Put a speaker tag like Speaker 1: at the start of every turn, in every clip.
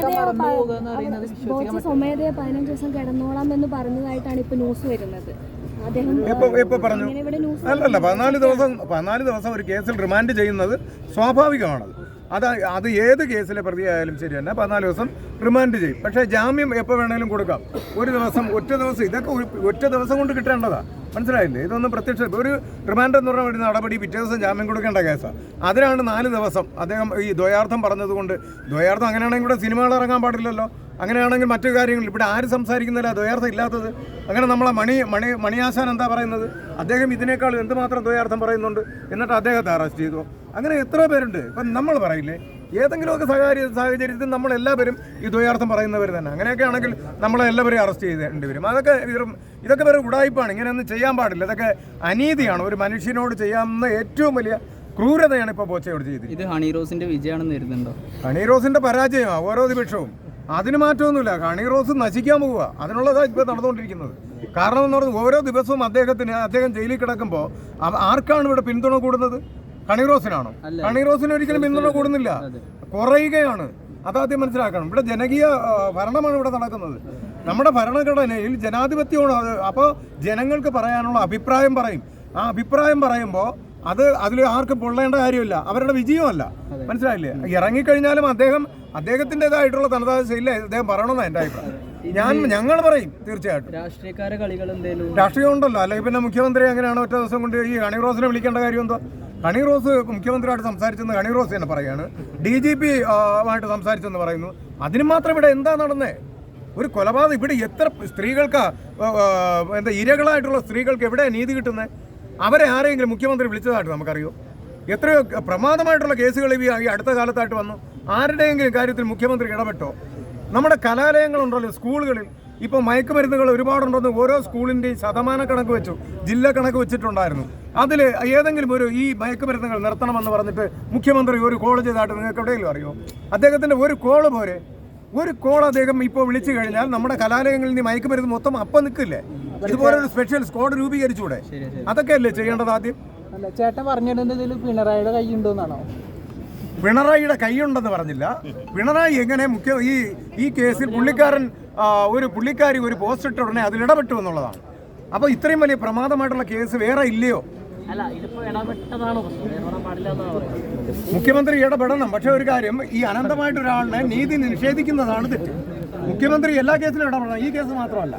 Speaker 1: സ്വമേധയാ സ്വമേധയാ പതിനഞ്ച് ദിവസം കിടന്നോളാം എന്ന് പറഞ്ഞതായിട്ടാണ് ഇപ്പൊ ന്യൂസ് വരുന്നത്.
Speaker 2: അല്ലല്ല പതിനാല് ദിവസം പതിനാല് ദിവസം ഒരു കേസിൽ റിമാൻഡ് ചെയ്യുന്നത് സ്വാഭാവികമാണത്. അത് അത് ഏത് കേസിലെ പ്രതിയായാലും ശരി തന്നെ പതിനാല് ദിവസം റിമാൻഡ് ചെയ്യും. പക്ഷേ ജാമ്യം എപ്പോൾ വേണമെങ്കിലും കൊടുക്കാം. ഒരു ദിവസം ഒറ്റ ദിവസം ഇതൊക്കെ ഒറ്റ ദിവസം കൊണ്ട് കിട്ടേണ്ടതാണ് മനസ്സിലായില്ലേ? ഇതൊന്നും പ്രത്യക്ഷ ഒരു റിമാൻഡ് എന്ന് പറഞ്ഞ ഒരു നടപടി പിറ്റേ ദിവസം ജാമ്യം കൊടുക്കേണ്ട കേസാണ് അതിനാണ് നാല് ദിവസം. അദ്ദേഹം ഈ ദ്വയാർത്ഥം പറഞ്ഞതുകൊണ്ട് ദ്വയാർത്ഥം അങ്ങനെയാണെങ്കിൽ ഇവിടെ സിനിമകൾ ഇറങ്ങാൻ പാടില്ലല്ലോ. അങ്ങനെയാണെങ്കിൽ മറ്റു കാര്യങ്ങൾ ഇവിടെ ആര് സംസാരിക്കുന്നില്ല ദ്വയാർത്ഥം ഇല്ലാത്തത്? അങ്ങനെ നമ്മളെ മണി മണി മണിയാശാൻ എന്താ പറയുന്നത്? അദ്ദേഹം ഇതിനേക്കാൾ എന്തുമാത്രം ദ്വയാർത്ഥം പറയുന്നുണ്ട്? എന്നിട്ട് അദ്ദേഹത്തെ അറസ്റ്റ് ചെയ്തു. അങ്ങനെ എത്ര പേരുണ്ട്. ഇപ്പം നമ്മൾ പറയില്ലേ ഏതെങ്കിലുമൊക്കെ സഹകാരി സാഹചര്യത്തിൽ നമ്മൾ എല്ലാവരും ഈ ദ്വയാർത്ഥം പറയുന്നവർ തന്നെ. അങ്ങനെയൊക്കെ ആണെങ്കിൽ നമ്മളെ എല്ലാവരെയും അറസ്റ്റ് ചെയ്തേണ്ടി വരും. അതൊക്കെ ഇതൊക്കെ വെറും ഉടായ്പാണ്. ഇങ്ങനെയൊന്നും ചെയ്യാൻ പാടില്ല. ഇതൊക്കെ അനീതിയാണ്. ഒരു മനുഷ്യനോട് ചെയ്യാവുന്ന ഏറ്റവും വലിയ ക്രൂരതയാണ് ഇപ്പോൾ ബോച്ചയോട് ചെയ്തത്
Speaker 3: ഇത് ഹണി റോസിന്റെ വിജയമാണെന്ന് കരുതുന്നുണ്ടോ?
Speaker 2: ഹണി റോസിന്റെ പരാജയമാണ് ഓരോ നിമിഷവും അതിന് മാറ്റമൊന്നുമില്ല. ഹണിറോസ് നശിക്കാൻ പോവുക. അതിനുള്ളതാണ് ഇപ്പോൾ നടന്നുകൊണ്ടിരിക്കുന്നത്. കാരണം എന്ന് പറഞ്ഞാൽ ഓരോ ദിവസവും അദ്ദേഹത്തിന് അദ്ദേഹം ജയിലിൽ കിടക്കുമ്പോൾ ആർക്കാണ് ഇവിടെ പിന്തുണ കൂടുന്നത്? ഹണി റോസിനാണോ? ഹണി റോസിന് ഒരിക്കലും പിന്തുണ കൂടുന്നില്ല. കുറയുകയാണ്. അതാദ്യം മനസ്സിലാക്കണം. ഇവിടെ ജനകീയ ഭരണമാണ് ഇവിടെ നടക്കുന്നത്. നമ്മുടെ ഭരണഘടനയിൽ ജനാധിപത്യമാണ് അത്. അപ്പോൾ ജനങ്ങൾക്ക് പറയാനുള്ള അഭിപ്രായം പറയും. ആ അഭിപ്രായം പറയുമ്പോൾ അത് അതിൽ ആർക്കും പൊള്ളേണ്ട കാര്യമില്ല. അവരുടെ വിജയമല്ല. മനസ്സിലായില്ലേ? ഇറങ്ങിക്കഴിഞ്ഞാലും അദ്ദേഹം അദ്ദേഹത്തിന്റെതായിട്ടുള്ള തനതായ ശൈലി അദ്ദേഹം പറയണമെന്നാണ് എന്റെ അഭിപ്രായം. ഞാൻ ഞങ്ങൾ പറയും തീർച്ചയായിട്ടും.
Speaker 3: രാഷ്ട്രീയക്കാരെ കളികൾ എന്തേലും
Speaker 2: രാഷ്ട്രീയം ഉണ്ടല്ലോ. അല്ലെങ്കിൽ പിന്നെ മുഖ്യമന്ത്രി അങ്ങനെയാണ് ഒറ്റ ദിവസം കൊണ്ട് ഈ ഹണി റോസിനെ വിളിക്കേണ്ട കാര്യം എന്തോ ഹണി റോസ് മുഖ്യമന്ത്രിയായിട്ട് സംസാരിച്ചെന്ന് ഹണി റോസ് തന്നെ പറയാണ്. ഡി ജി പി ആയിട്ട് സംസാരിച്ചെന്ന് പറയുന്നു. അതിന് മാത്രം ഇവിടെ എന്താ നടന്നേ? ഒരു കൊലപാതകം ഇവിടെ എത്ര സ്ത്രീകൾക്ക് എന്താ ഇരകളായിട്ടുള്ള സ്ത്രീകൾക്ക് എവിടെ നീതി കിട്ടുന്നത് അവരെ ആരെങ്കിലും മുഖ്യമന്ത്രി വിളിച്ചതായിട്ട് നമുക്കറിയോ? എത്രയോ പ്രമാദമായിട്ടുള്ള കേസുകൾ ഈ അടുത്ത കാലത്തായിട്ട് വന്നു. ആരുടെയെങ്കിലും കാര്യത്തിൽ മുഖ്യമന്ത്രി ഇടപെട്ടോ? നമ്മുടെ കലാലയങ്ങളുണ്ടല്ലോ സ്കൂളുകളിൽ. ഇപ്പോൾ മയക്കുമരുന്നുകൾ ഒരുപാടുണ്ടെന്ന് ഓരോ സ്കൂളിന്റെയും ശതമാന കണക്ക് വെച്ചു ജില്ല കണക്ക് വെച്ചിട്ടുണ്ടായിരുന്നു. അതിൽ ഏതെങ്കിലും ഒരു ഈ മയക്കുമരുന്നുകൾ നിർത്തണമെന്ന് പറഞ്ഞിട്ട് മുഖ്യമന്ത്രി ഒരു കോൾ ചെയ്തതായിട്ട് നിങ്ങൾക്ക് എവിടെയെങ്കിലും അറിയോ? അദ്ദേഹത്തിന്റെ ഒരു കോൾ പോരെ. ഒരു കോൾ അദ്ദേഹം ഇപ്പോൾ വിളിച്ചു കഴിഞ്ഞാൽ നമ്മുടെ കലാലയങ്ങളിൽ നിന്ന് മയക്കുമരുന്ന് മൊത്തം അപ്പം നിൽക്കില്ലേ? ഇതുപോലെ ഒരു സ്പെഷ്യൽ സ്ക്വാഡ് രൂപീകരിച്ചൂടെ? അതൊക്കെയല്ലേ ചെയ്യേണ്ടത് ആദ്യം?
Speaker 4: ചേട്ടൻ പറഞ്ഞിട്ടുണ്ടെങ്കിൽ പിണറായിയുടെ കൈയുണ്ടോന്നാണോ
Speaker 2: പിണറായിയുടെ കൈയുണ്ടെന്ന് പറഞ്ഞില്ല. പിണറായി എങ്ങനെ മുഖ്യ ഈ ഈ കേസിൽ പുള്ളിക്കാരൻ ഒരു പുള്ളിക്കാരി ഒരു പോസ്റ്റ് ഇട്ട ഉടനെ അതിൽ ഇടപെട്ടു എന്നുള്ളതാണ്. അപ്പോൾ ഇത്രയും വലിയ പ്രമാദമായിട്ടുള്ള കേസ് വേറെ ഇല്ലയോ? മുഖ്യമന്ത്രി ഇടപെടണം. പക്ഷെ ഒരു കാര്യം ഈ അനന്തമായിട്ട് ഒരാളിനെ നീതി നിഷേധിക്കുന്നതാണ് തെറ്റ്. മുഖ്യമന്ത്രി എല്ലാ കേസിലും ഇടപെടണം. ഈ കേസ് മാത്രമല്ല.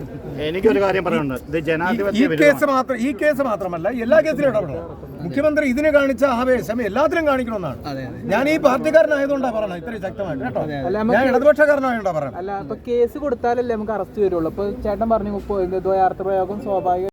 Speaker 5: എനിക്കൊരു കാര്യം പറയാനുണ്ട്. ഇത്
Speaker 2: ഈ
Speaker 5: ജനാധിപത്യ
Speaker 2: കേസ് മാത്രം ഈ കേസ് മാത്രമല്ല എല്ലാ കേസിലും ഇടപെടണം. മുഖ്യമന്ത്രി ഇതിന് കാണിച്ച ആവേശം എല്ലാത്തിലും കാണിക്കണമെന്നാണ്. ഞാൻ ഈ പാർട്ടിക്കാരനായതുകൊണ്ടാണ് പറയണം ഇത്ര ശക്തമായിട്ട് കേട്ടോ. ഞാൻ ഇടതുപക്ഷക്കാരനായോണ്ടാ പറയണം
Speaker 4: അല്ല ഇപ്പൊ കേസ് കൊടുത്താലല്ലേ നമുക്ക് അറസ്റ്റ് വരുള്ളൂ? അപ്പൊ ചേട്ടൻ പറഞ്ഞു ഇപ്പൊ ദ്വയാർത്ഥ പ്രയോഗം സ്വാഭാവിക